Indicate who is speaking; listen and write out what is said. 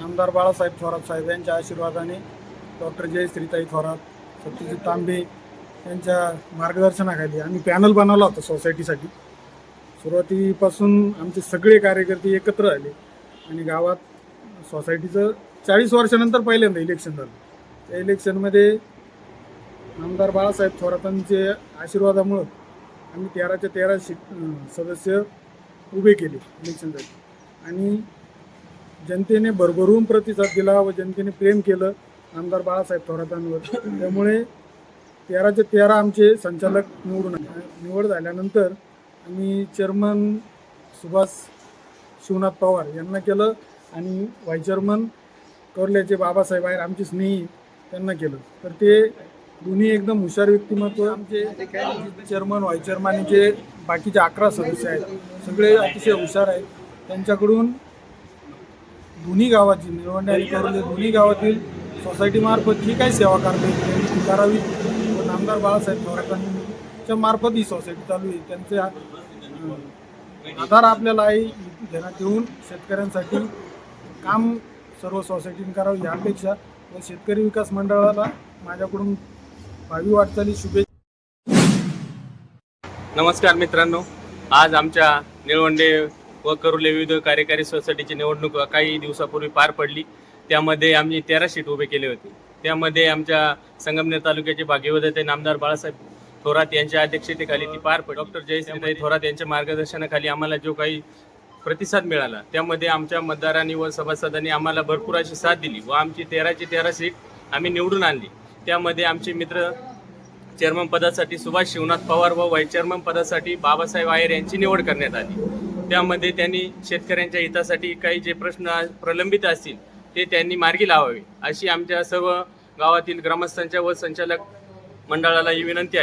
Speaker 1: आमदार बाळासाहेब थोरात साहेब यांच्या आशीर्वादाने डॉक्टर जयश्रीताई थोरात सत्यजित तांबे यांच्या मार्गदर्शनाखाली आम्ही पॅनल बनवला होता सोसायटीसाठी. सुरुवातीपासून आमचे सगळे कार्यकर्ते एकत्र आले आणि गावात सोसायटीचं चाळीस वर्षानंतर पहिल्यांदा इलेक्शन झालं. त्या इलेक्शनमध्ये आमदार बाळासाहेब थोरातांचे आशीर्वादामुळं आम्ही तेराच्या तेरा शिक सदस्य उभे केले. इलेक्शनसाठी आणि जनतेने भरभरून प्रतिसाद दिला व जनतेने प्रेम केलं आमदार बाळासाहेब थोरातांवर. त्यामुळे तेराचे तेरा आमचे संचालक निवडून निवड झाल्यानंतर आम्ही चेअरमन सुभाष शिवनाथ पवार यांना केलं आणि व्हाईस चेअरमन कौरल्याचे बाबासाहेब आहेत आमचे स्नेही त्यांना केलं. तर ते दोन्ही एकदम हुशार व्यक्तिमत्व आमचे चेअरमन व्हाईस चेअरमन जे बाकीचे अकरा सदस्य आहेत सगळे अतिशय हुशार आहेत. त्यांच्याकडून दोन्ही गावाची निळवंडे आणि करोली दोन्ही गावातील सोसायटीमार्फत जी काही सेवा करता येईल त्यांनी स्वीकारावी करावी. व नामदार बाळासाहेब थोरातांच्या मार्फत ही सोसायटी चालू आहे. त्यांचे आधार आपल्याला आहे. घेण्यात येऊन शेतकऱ्यांसाठी काम सर्व सोसायटीने करावं यापेक्षा व शेतकरी विकास मंडळाला माझ्याकडून भावी वाटचाली शुभेच्छा.
Speaker 2: नमस्कार मित्रांनो. आज आमच्या निळवंडे व करुले विविध कार्यकारी सोसायटीची निवडणूक काही दिवसापूर्वी पार पडली. त्यामध्ये आम्ही तेरा सीट उभे केले होते. त्यामध्ये आमच्या संगमनेर तालुक्याचे भाग्यवदते नामदार बाळासाहेब थोरात यांच्या अध्यक्षतेखाली ती पार पडली. डॉक्टर जयश्रीताई थोरात यांच्या मार्गदर्शनाखाली आम्हाला जो काही प्रतिसाद मिळाला त्यामध्ये आमच्या मतदारांनी व सभासदांनी आम्हाला भरपूर अशी साथ दिली व आमची तेराची तेरा सीट आम्ही निवडून आणली. त्यामध्ये आमचे मित्र चेअरमन पदासाठी सुभाष शिवनाथ पवार व व्हाईस चेअरमन पदासाठी बाबासाहेब आयर यांची निवड करण्यात आली. त्यामध्ये त्यांनी शेतकऱ्यांच्या हितासाठी काही जे प्रश्न प्रलंबित असतील ते त्यांनी मार्गी लावावे. अशी आमच्या सर्व गावातील ग्रामस्थांच्या व संचालक मंडळाला ही विनंती आहे.